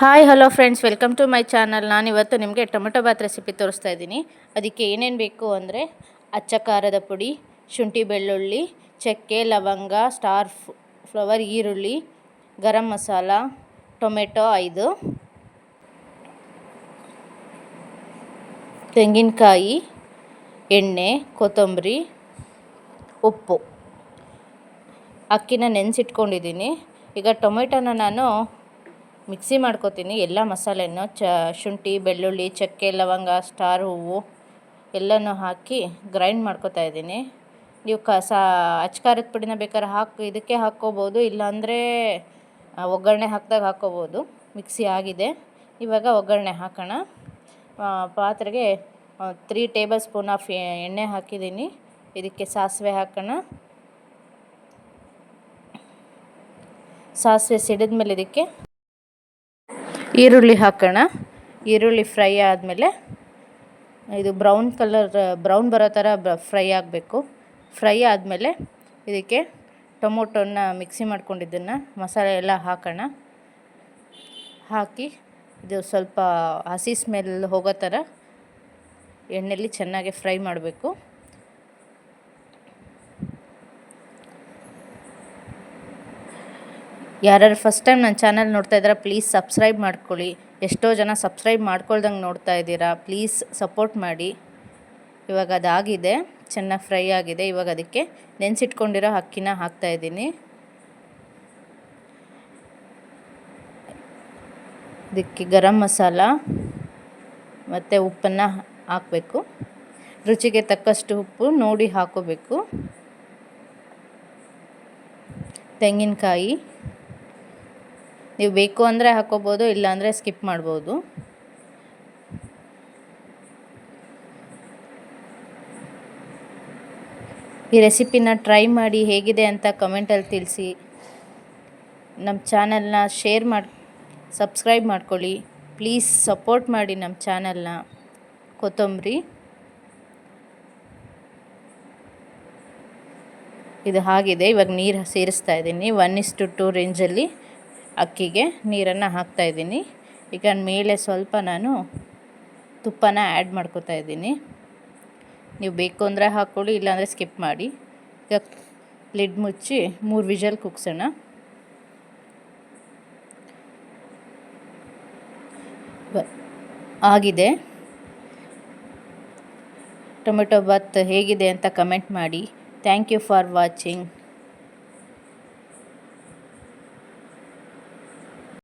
Hi, hello friends, welcome to my channel. ನಾನು ಇವತ್ತು ನಿಮಗೆ ಟೊಮೆಟೊ ಬಾತ್ ರೆಸಿಪಿ ತೋರಿಸ್ತಾ ಇದ್ದೀನಿ. ಅದಕ್ಕೆ ಏನೇನು ಬೇಕು ಅಂದರೆ ಅಚ್ಚ ಖಾರದ ಪುಡಿ, ಶುಂಠಿ ಬೆಳ್ಳುಳ್ಳಿ, ಚಕ್ಕೆ, ಲವಂಗ, ಸ್ಟಾರ್ ಫ್ಲವರ್ ಈರುಳ್ಳಿ, ಗರಂ ಮಸಾಲ, ಟೊಮೆಟೊ ಐದು. ತೆಂಗಿನಕಾಯಿ, ಎಣ್ಣೆ, ಕೊತ್ತಂಬರಿ, ಉಪ್ಪು. ಅಕ್ಕಿನ ನೆನೆಸಿಟ್ಕೊಂಡಿದ್ದೀನಿ. ಈಗ ಟೊಮೆಟೊನ ನಾನು ಮಿಕ್ಸಿ ಮಾಡ್ಕೋತೀನಿ. ಎಲ್ಲ ಮಸಾಲೆನೂ, ಚ, ಶುಂಠಿ, ಬೆಳ್ಳುಳ್ಳಿ, ಚಕ್ಕೆ, ಲವಂಗ, ಸ್ಟಾರ್, ಹೂವು ಎಲ್ಲನೂ ಹಾಕಿ ಗ್ರೈಂಡ್ ಮಾಡ್ಕೋತಾ ಇದ್ದೀನಿ. ನೀವು ಕ ಸಾ ಅಚ್ಕಾರದ ಪುಡಿನ ಬೇಕಾದ್ರೆ ಹಾಕಿ, ಇದಕ್ಕೆ ಹಾಕ್ಕೋಬೋದು. ಇಲ್ಲಾಂದರೆ ಒಗ್ಗರಣೆ ಹಾಕಿದಾಗ ಹಾಕ್ಕೋಬೋದು. ಮಿಕ್ಸಿ ಆಗಿದೆ. ಇವಾಗ ಒಗ್ಗರಣೆ ಹಾಕೋಣ. ಪಾತ್ರೆಗೆ ತ್ರೀ ಟೇಬಲ್ ಸ್ಪೂನ್ ಆಫ್ ಎಣ್ಣೆ ಹಾಕಿದ್ದೀನಿ. ಇದಕ್ಕೆ ಸಾಸಿವೆ ಹಾಕೋಣ. ಸಾಸಿವೆ ಸಿಡಿದ ಮೇಲೆ ಇದಕ್ಕೆ ಈರುಳ್ಳಿ ಹಾಕೋಣ. ಈರುಳ್ಳಿ ಫ್ರೈ ಆದಮೇಲೆ ಇದು ಬ್ರೌನ್ ಕಲರ್, ಬ್ರೌನ್ ಬರೋ ಥರ ಫ್ರೈ ಆಗಬೇಕು. ಫ್ರೈ ಆದಮೇಲೆ ಇದಕ್ಕೆ ಟೊಮೊಟೊನ ಮಿಕ್ಸಿ ಮಾಡ್ಕೊಂಡಿದ್ದನ್ನು ಮಸಾಲೆ ಎಲ್ಲ ಹಾಕೋಣ. ಹಾಕಿ ಇದು ಸ್ವಲ್ಪ ಹಸಿ ಸ್ಮೆಲ್ ಹೋಗೋ ಥರ ಎಣ್ಣೆಯಲ್ಲಿ ಚೆನ್ನಾಗಿ ಫ್ರೈ ಮಾಡಬೇಕು. ಯಾರ್ಯಾರು ಫಸ್ಟ್ ಟೈಮ್ ನನ್ನ ಚಾನಲ್ ನೋಡ್ತಾ ಇದ್ದೀರಾ ಪ್ಲೀಸ್ ಸಬ್ಸ್ಕ್ರೈಬ್ ಮಾಡ್ಕೊಳ್ಳಿ. ಎಷ್ಟೋ ಜನ ಸಬ್ಸ್ಕ್ರೈಬ್ ಮಾಡ್ಕೊಳ್ದಂಗೆ ನೋಡ್ತಾ ಇದ್ದೀರಾ ಪ್ಲೀಸ್ ಸಪೋರ್ಟ್ ಮಾಡಿ. ಇವಾಗ ಅದಾಗಿದೆ, ಚೆನ್ನಾಗಿ ಫ್ರೈ ಆಗಿದೆ. ಇವಾಗ ಅದಕ್ಕೆ ನೆನೆಸಿಟ್ಕೊಂಡಿರೋ ಅಕ್ಕಿನ ಹಾಕ್ತಾಯಿದ್ದೀನಿ ಇದಕ್ಕೆ ಗರಂ ಮಸಾಲ ಮತ್ತು ಉಪ್ಪನ್ನು ಹಾಕಬೇಕು. ರುಚಿಗೆ ತಕ್ಕಷ್ಟು ಉಪ್ಪು ನೋಡಿ ಹಾಕೋಬೇಕು. ತೆಂಗಿನಕಾಯಿ ನೀವು ಬೇಕು ಅಂದರೆ ಹಾಕೋಬೋದು ಇಲ್ಲಾಂದರೆ ಸ್ಕಿಪ್ ಮಾಡ್ಬೋದು. ಈ ರೆಸಿಪಿನ ಟ್ರೈ ಮಾಡಿ ಹೇಗಿದೆ ಅಂತ ಕಮೆಂಟಲ್ಲಿ ತಿಳಿಸಿ. ನಮ್ಮ ಚಾನಲ್ನ ಶೇರ್ ಮಾಡಿ ಸಬ್ಸ್ಕ್ರೈಬ್ ಮಾಡ್ಕೊಳ್ಳಿ. ಪ್ಲೀಸ್ ಸಪೋರ್ಟ್ ಮಾಡಿ ನಮ್ಮ ಚಾನಲ್ನ ಕೊತ್ತಂಬರಿ. ಇದು ಹಾಗಿದೆ, ಇವಾಗ ನೀರು ಸೇರಿಸ್ತಾ ಇದ್ದೀನಿ. ಒನ್ ಇಸ್ಟು ಟು ರೇಂಜಲ್ಲಿ ಅಕ್ಕಿಗೆ ನೀರನ್ನು ಹಾಕ್ತಾಯಿದ್ದೀನಿ ಈಗ ಮೇಲೆ ಸ್ವಲ್ಪ ನಾನು ತುಪ್ಪನ ಆ್ಯಡ್ ಮಾಡ್ಕೋತಾ ಇದ್ದೀನಿ. ನೀವು ಬೇಕು ಅಂದರೆ ಹಾಕ್ಕೊಳ್ಳಿ, ಇಲ್ಲಾಂದರೆ ಸ್ಕಿಪ್ ಮಾಡಿ. ಈಗ ಲಿಡ್ ಮುಚ್ಚಿ ಮೂರು ವಿಷಲ್ ಕುಗ್ಸೋಣ. ಆಗಿದೆ. ಟೊಮೆಟೊ ಬಾತ್ ಹೇಗಿದೆ ಅಂತ ಕಮೆಂಟ್ ಮಾಡಿ. Thank you for watching